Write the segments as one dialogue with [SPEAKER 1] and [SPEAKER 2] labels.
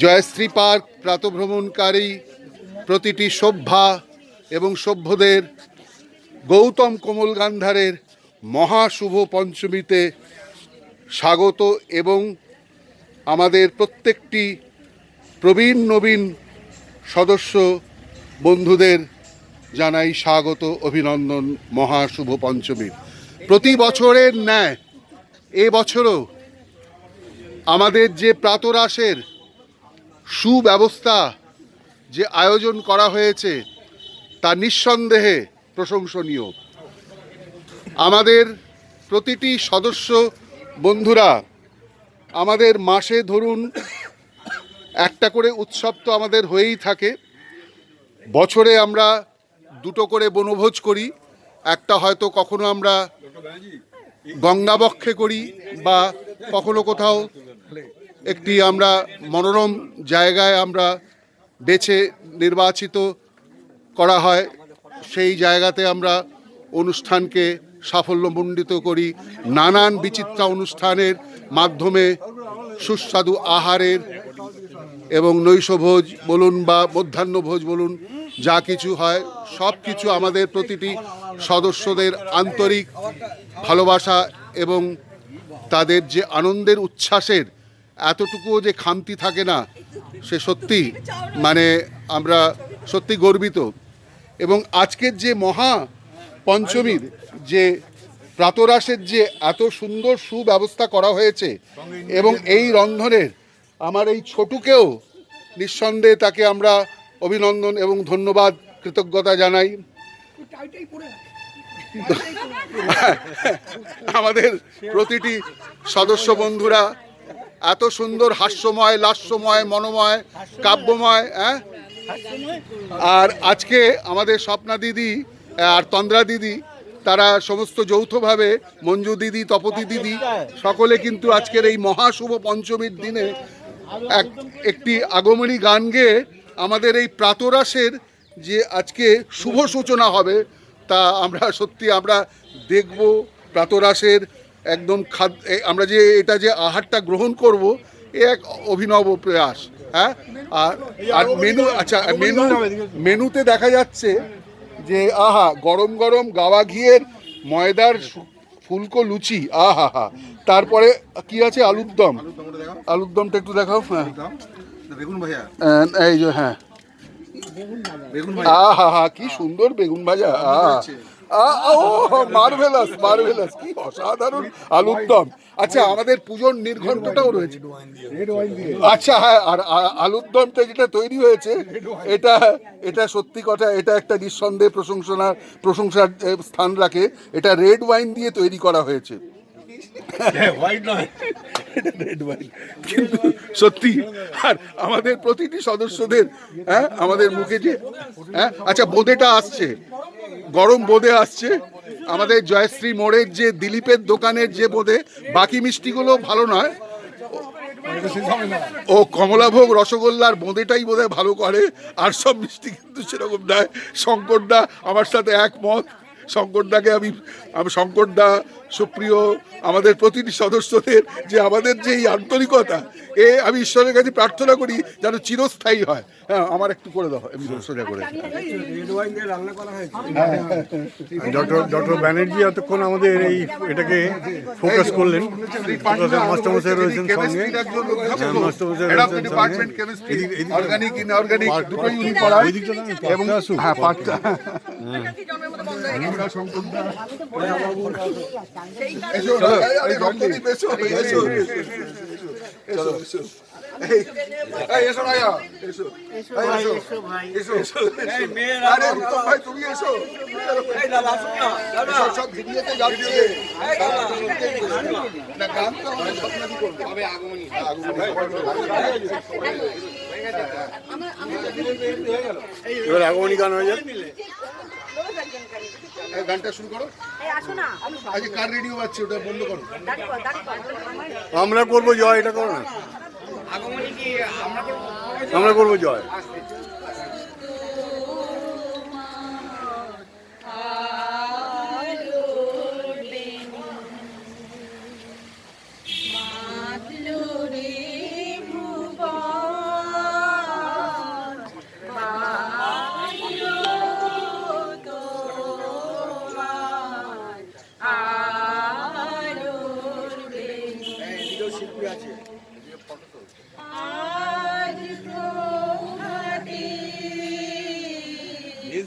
[SPEAKER 1] Jayashree park প্রাতভ্রমণকারী প্রতিটি সভ্যা এবং সভ্যদের গৌতম কোমল গান্ধারের মহাশুভ পঞ্চমীতে স্বাগত এবং আমাদের প্রত্যেকটি প্রবীণ নবীন সদস্য বন্ধুদের জানাই স্বাগত অভিনন্দন মহাশুভ পঞ্চমীর প্রতি বছরের ন্যায়, এ বছরও আমাদের যে প্রাতরাসের সুব্যবস্থা যে আয়োজন করা হয়েছে, তা নিঃসন্দেহে প্রশংসনীয়। আমাদের প্রতিটি সদস্য বন্ধুরা, আমাদের মাসে ধরুন একটা করে উৎসব তো আমাদের হয়েই থাকে। বছরে আমরা দুটো করে বনভোজ করি। একটা হয়তো কখনো আমরা গঙ্গাবক্ষে করি বা কখনো কোথাও একটি আমরা মনোরম জায়গায় আমরা বেছে নির্বাচিত করা হয়, সেই জায়গাতে আমরা অনুষ্ঠানকে সাফল্যমণ্ডিত করি, নানান বিচিত্রা অনুষ্ঠানের মাধ্যমে সুস্বাদু আহারের এবং নৈশভোজ বলুন বা মধ্যাহ্নভোজ বলুন, যা কিছু হয় সব কিছু আমাদের প্রতিটি সদস্যদের আন্তরিক ভালোবাসা এবং তাদের যে আনন্দের উচ্ছ্বাসের এতটুকুও যে খামতি থাকে না, সে সত্যি মানে আমরা সত্যি গর্বিত। এবং আজকের যে মহা পঞ্চমীর যে প্রাতরাসের যে এত সুন্দর সুব্যবস্থা করা হয়েছে এবং এই রন্ধনের আমার এই ছোটুকেও নিঃসন্দেহে তাকে আমরা অভিনন্দন এবং ধন্যবাদ, কৃতজ্ঞতা জানাই। আমাদের প্রতিটি সদস্য বন্ধুরা এত সুন্দর হাস্যময়, লাস্যময়, মনোময়, কাব্যময় হ্যাঁ? আর আজকে আমাদের স্বপ্না দিদি, আর তন্দ্রা দিদি, তারা সমস্ত যৌথভাবে মঞ্জু দিদি, তপতি দিদি, সকলে কিন্তু আজকের এই মহাশুভ পঞ্চমীর দিনে এক, একটি আগমনী গান গেয়ে আমাদের এই প্রাতরাসের যে আজকে শুভ সূচনা হবে তা আমরা সত্যি আমরা দেখব প্রাতরাসের একদম খাদ আমরা যে এটা যে আহারটা গ্রহণ করব এ এক অভিনব প্রয়াস হ্যাঁ? আর আর মেনু আচ্ছা মেনু মেনুতে দেখা যাচ্ছে যে আহা গরম গরম গাওয়া ঘিয়ের ময়দার ফুলকো লুচি আহা হা। তারপরে কি আছে? আলুর দম। আলুর দমটা একটু দেখাও হ্যাঁ।
[SPEAKER 2] বেগুন ভাইয়া
[SPEAKER 1] এই যে হ্যাঁ। আহা হা কি সুন্দর বেগুন ভাজা। আহা আ- ও মার্ভেলাস মার্ভেলাস কি অসাধারণ আলুর দম আচ্ছা আমাদের পুজোর নির্ঘণ্টটাও রয়েছে। আচ্ছা হ্যাঁ আর আলুর দমটা যেটা তৈরি হয়েছে এটা এটা সত্যি কথা এটা একটা নিঃসন্দেহে প্রশংসনার প্রশংসার স্থান রাখে। এটা রেড ওয়াইন দিয়ে তৈরি করা হয়েছে।
[SPEAKER 2] হোয়াইট নয়
[SPEAKER 1] কিন্তু সত্যি, আর আমাদের প্রতিটি সদস্যদের হ্যাঁ আমাদের মুখে যে হ্যাঁ আচ্ছা বোঁদেটা আসছে, গরম বোঁদে আসছে, আমাদের জয়শ্রী মোড়ের যে দিলীপের দোকানের যে বোঁদে বাকি মিষ্টিগুলো ভালো নয়, ও কমলাভোগ রসগোল্লার বোঁদেটাই বোধহয় ভালো করে, আর সব মিষ্টি কিন্তু সেরকম নয়, শঙ্করদা আমার সাথে একমত, শঙ্করদাকে আমি আমি শঙ্করদা সুপ্রিয় আমাদের প্রতিটি সদস্যদের যে আমাদের যে এই আন্তরিকতা এ আমি ঈশ্বরের কাছে প্রার্থনা করি যেন চিরস্থায়ী হয়। হ্যাঁ আমার একটু করে দাও আমি সোজা করে
[SPEAKER 3] ডক্টর ডক্টর ব্যানার্জি এতক্ষণ আমাদের এই এটাকে ফোকাস করলেন। মাস্টারমশাই রয়েছেন সঙ্গে। হ্যাঁ,
[SPEAKER 1] এবং হ্যাঁ এসো,
[SPEAKER 3] এবার আগমনী গান হয়ে
[SPEAKER 1] এই গানটা শুরু করো।
[SPEAKER 4] এই আসো না
[SPEAKER 1] আজকে কার রেডিও বাজছে ওটা বন্ধ করো।
[SPEAKER 3] আমরা করব জয় এটা করো না। আমরা করব জয়।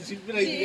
[SPEAKER 5] ಶಿಬಿರ ಇದೀಗ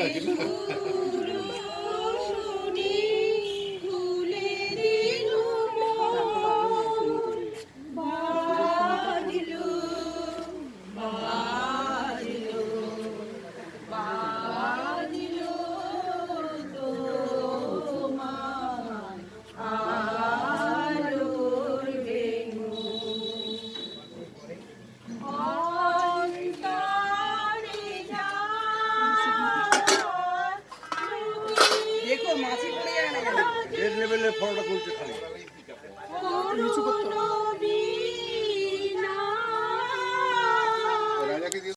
[SPEAKER 3] লেভেলের ফটোটা তুলছে খালি। নিচু করতে